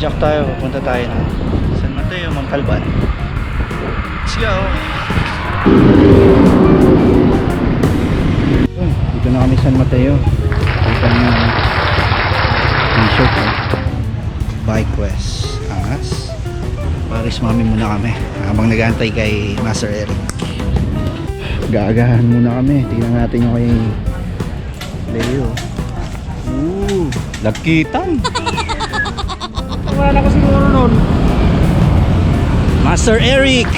Jack tayo, pupunta tayo ng San Mateo, Mangkalban. Let's go! Oh, dito na kami San Mateo. Dito na t-shirt. Oh. Bike Quest. Angas. Paris mami muna kami habang nag-aantay kay Master Eric. Gaagahan muna kami. Tingnan natin yung kay Leo. Ooh, lagkitan. Wala ko siguro nun. Master Eric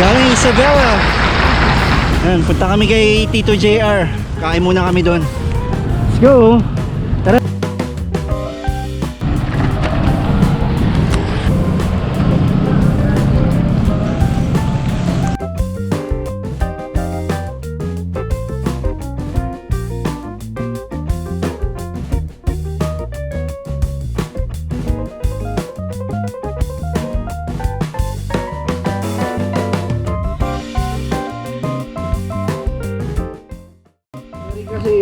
galing Isabela Ayan, punta kami kay Tito JR kain muna kami doon. Let's go. Tara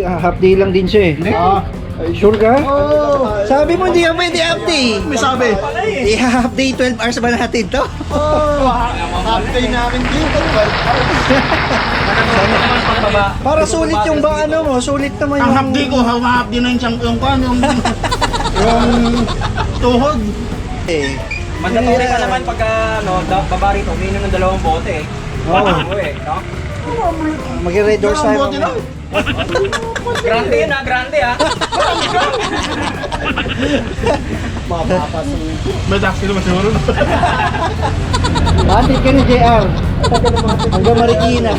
ah, half day lang din siya eh Ah. Ay, sure ka? Oh. Sabi mo hindi ka pwede half day May sabi. Eh, half day 12 hours ba natin to? Oh. Half day namin dito. 12 hours. Para sulit yung ba ano mo, sulit naman yung Ang half day ko, half day na yung siyang yung kwan, yung yung tuhod. Eh. Mandatory ka naman pagka ano, da- babari to, uminom ng dalawang bote eh. Oo. Oo eh, no? Mag-red doors Dalawang tayo. bote lang. Grande yun ah, grande ah. May taxi naman siguro. Batid ka ni JR. Hanggang Marikina.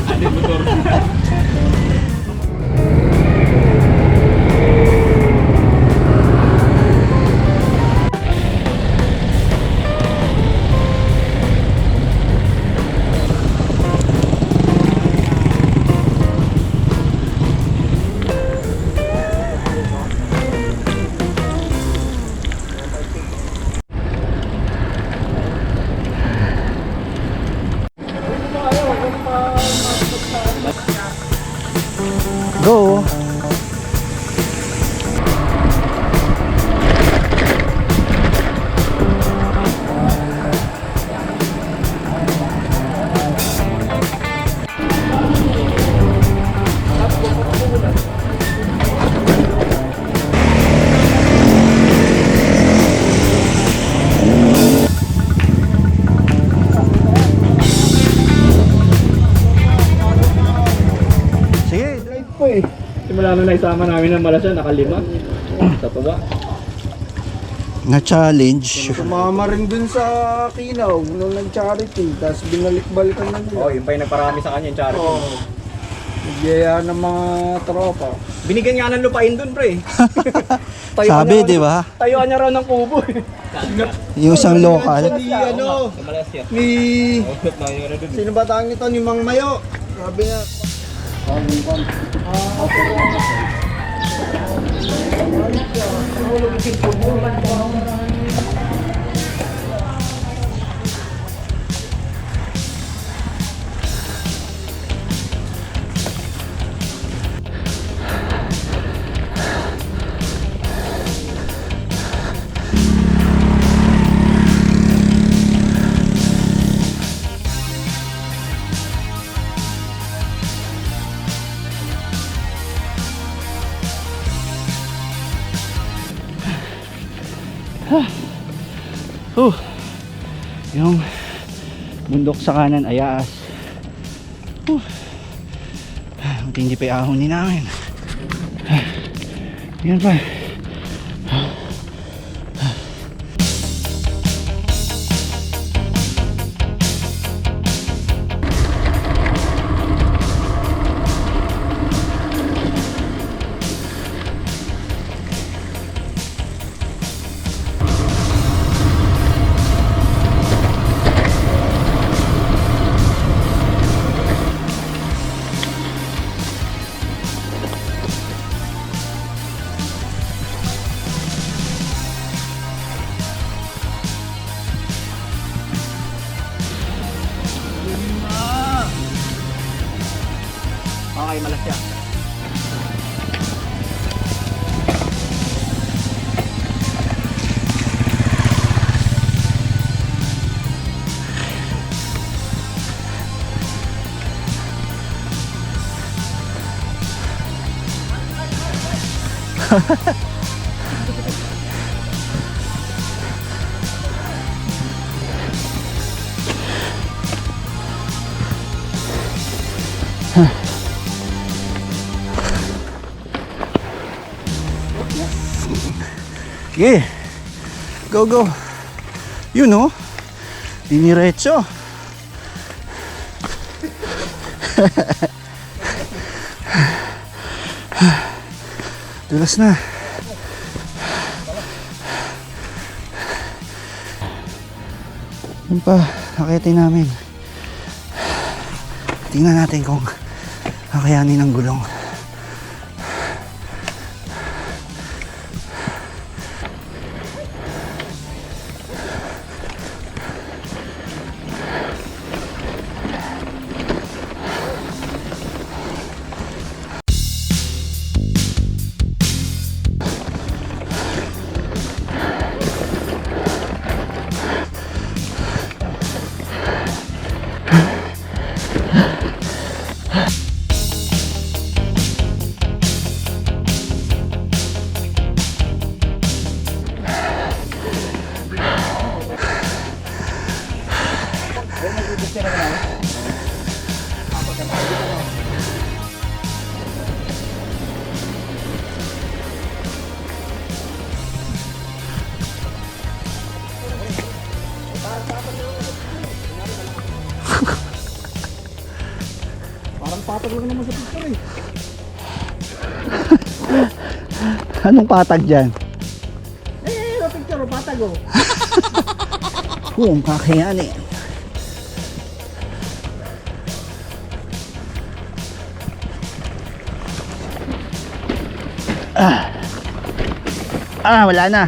Po eh. Simula nung naisama namin ng malasya, nakalima. Sa tuwa. Na-challenge. Sumama rin dun sa Kinaw nung nag-charity. Tapos binalik-balikan na nila. Oh, yun pa yung nagparami sa kanya yung charity. Oo. Nagyaya ng mga tropa. Binigyan nga ng lupain dun, pre. Sabi, di ba? Tayuan niya raw ng kubo eh. Yung isang local. Ni ano, Malasya. ni... Oh, na dun. Sino ba tawag nito? Ni Mang Mayo. Sabi niya. 아, 이건 아, bundok sa kanan ay aas. Huh. Buti hindi pa iahonin namin. Yan pa. Sige. Go, go. Yun, oh. Diniretso. Dulas na. Yun pa, nakitin namin. Tingnan natin kung kakayanin ng gulong. Anong patag dyan? Eh, no picture, patag oh. Oo, ang kakayanin. Ah. Ah, wala na.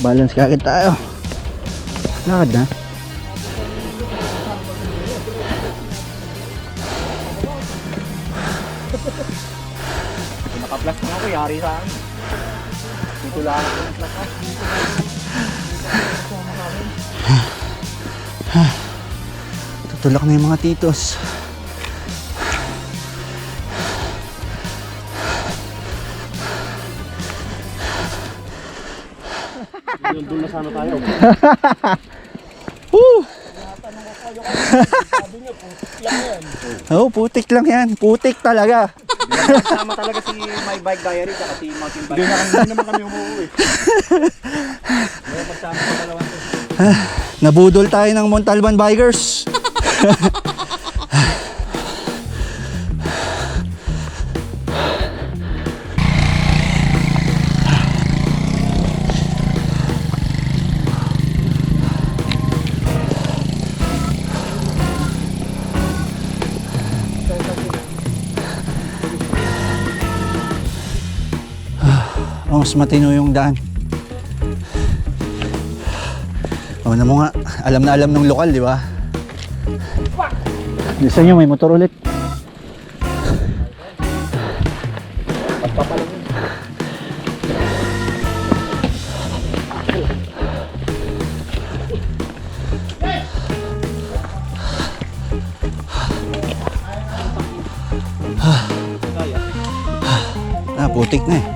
Balance kagad tayo. Lakad na. Yari sa akin. Dito lang ako ng plus ako. Tutulak na yung mga titos. Doon na sana tayo. Woo! Oo, putik lang yan. Putik talaga. Kasama talaga si My Bike Diary at si Mountain Bike. Hindi na hindi naman kami umuwi. Kaya pagsama sa dalawang. Nabudol tayo ng Montalban Bikers. mas matino yung daan. O na mo nga, alam na alam ng lokal, di ba? Gusto nyo, may motor ulit. Ah, putik na eh.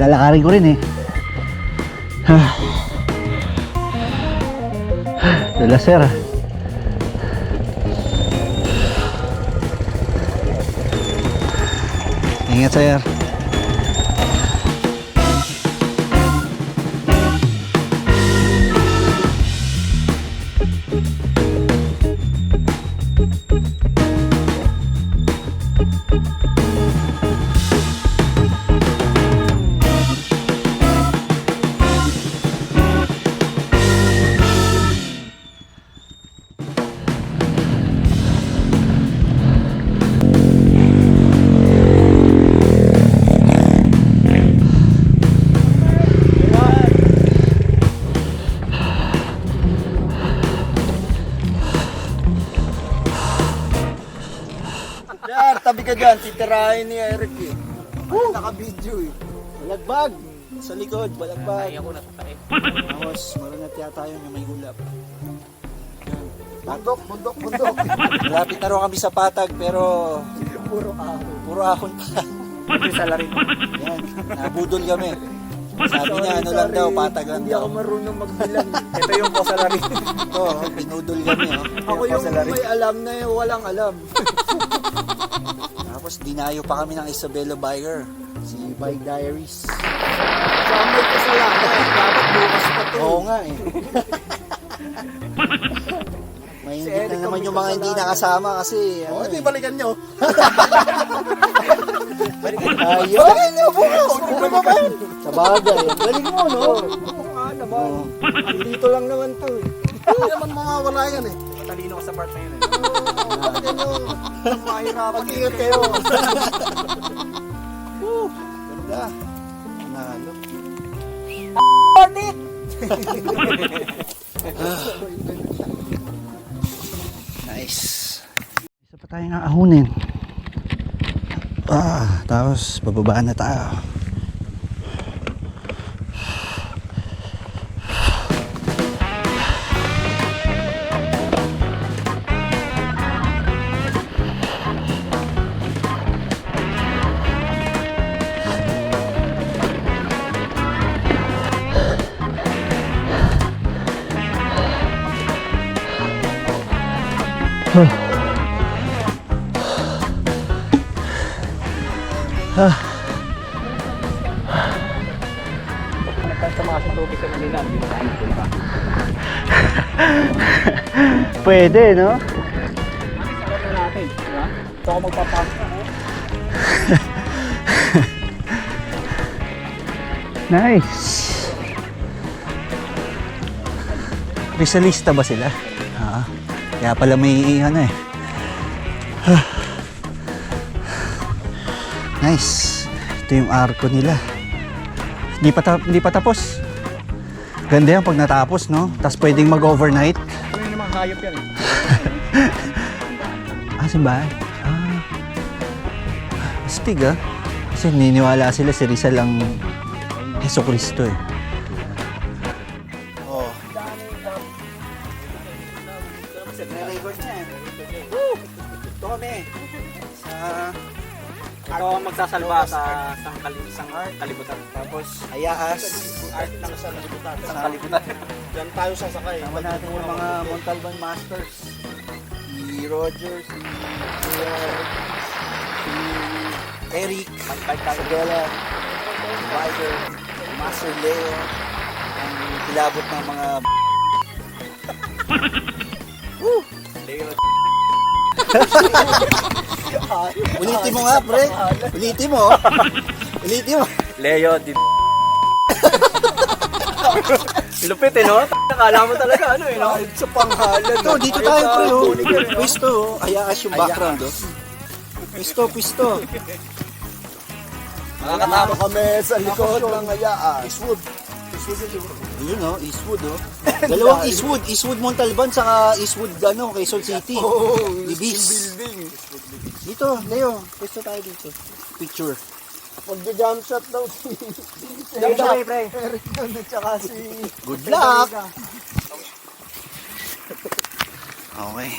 Lalakarin ko rin eh. Dala sir. Ingat sir. Yan, titirahin ni Eric eh. Naka-video eh. Balagbag! Sa likod, balagbag. Ay, ako nasa tayo. Tapos, marunat yata yun yung may gulap. Bundok, bundok, bundok. Malapit na raw kami sa patag, pero Puro ahon. puro ahon pa. Ito sa larin. Yan, nabudol kami. Sabi niya, ano lang daw, patag lang Hindi daw. ako marunong magbilang. Ito yung po sa larin. Ito, oh, pinudol kami. Oh. ako yung may alam na yung walang alam. Tapos, dinayo pa kami ng Isabella Bayer. Si Bike Diaries. So, ang may kasalanan. Dapat bukas pa to. Oo nga eh. May hindi na naman yung mga hindi nakasama kasi O, ano ito eh. balikan nyo. Ayun! Ayun! Problema ba yun? Sa bagay. Galing mo, no? Oo nga naman. Dito lang naman to eh. Hindi naman mawawala yan eh. Matalino ka sa part na yun. eh. Bakit ano? Mahirapan Mag-ingat kayo. Ganda. Nalo. Nice. Isa pa tayo nga ahunin. Ah, tapos bababaan na tayo. Nagkasama sa tubig sa Manila. Hindi na tayo punta. Pwede, no? Nice. Rizalista ba sila? Ah, kaya pala may ano eh. nice. Ito yung arko nila. Hindi pa, ta- hindi pa tapos. Ganda yan pag natapos, no? Tapos pwedeng mag-overnight. Ano yung mga hayop yan? eh? Ah, simbahan? Ah. Astig ah. Kasi niniwala sila si Rizal ang Heso Kristo eh. Magsasalba sa isang, kali, isang kalibutan. tapos Ayaas. Art lang sa nalibutan. Isang kalibutan. Diyan tayo sasakay. Tama natin yung mga Montalban Masters. Si Roger, si Kuya, si Eric, si Bella, si Ryder, si Master Leo, ang kilabot ng mga Ulitin mo nga, pre. Ulitin mo. Ulitin mo. Leo di Lupit eh, no? Akala mo talaga ano eh, no? Sa pangalan. Ito, dito tayo, pre. Oh. Pwesto, oh. Ayaas yung background, oh. Pwesto, pwesto. Nakakatama kami sa likod ng hayaan. Eastwood. Yun oh, Eastwood oh. Dalawang Eastwood, Eastwood Montalban saka Eastwood ano, Quezon City. Oh, Ibis. building. Dito, Leo, pwesto tayo dito. Picture. Magja-jump shot daw si Jump shot, pre. Eric doon at saka si... Good luck! Okay.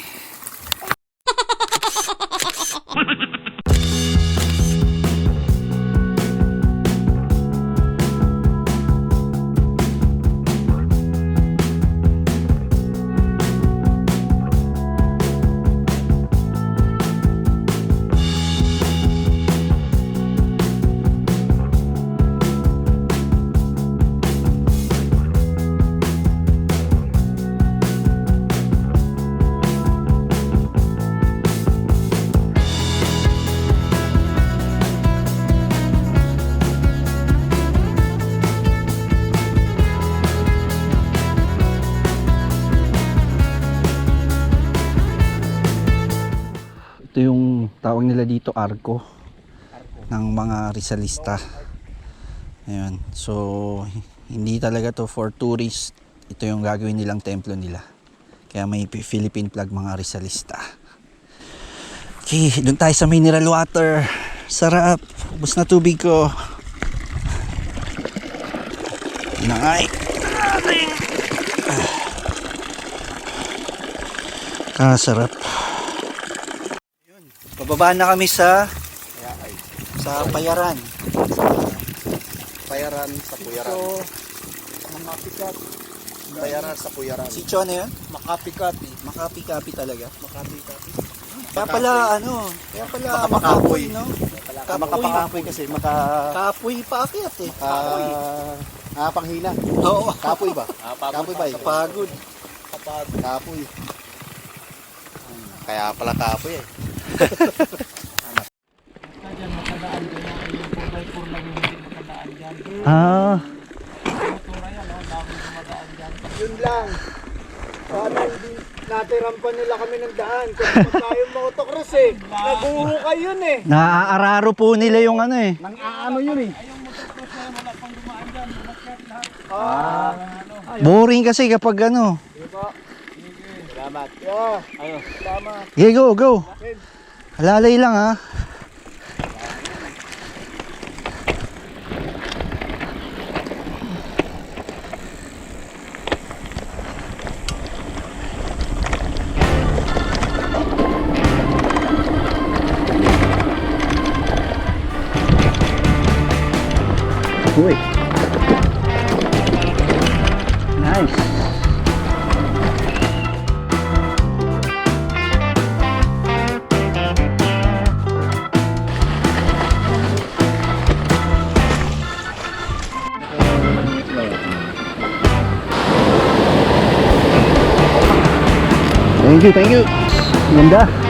Tawag nila dito arko ng mga Rizalista. Ayun. So, hindi talaga to for tourist. Ito yung gagawin nilang templo nila. Kaya may Philippine flag mga Rizalista. Okay, doon tayo sa mineral water. Sarap. Ubus na tubig ko. Nangay. Ating. Ah, sarap. Bababa na kami sa sa Payaran. Payaran sa Puyaran. So, Makapikat. Payaran sa Puyaran. si Chon na yun? Makapikati. Makapi-kapi talaga. Makapikati. Kaya pala, ano, kaya pala makapoy, no? Ah, Makapakapoy kasi maka... Kapoy paakyat eh. Ah, ah, panghina. Oo. Kapoy ba? Kapoy ba? yun? Pagod. Kapoy. Kaya pala kapoy eh. Ah. Yun lang. Sana hindi natiram pa nila kami ng daan. Kung pa tayo motocross eh. Naguhukay yun eh. Naaararo po nila yung ano eh. Nang aano yun eh. Boring kasi kapag ano. Salamat. Yeah. Ayo. Salamat. Okay, go, go. Halalay lang ha. Uy. Nice. Thank you, thank you. Ganda.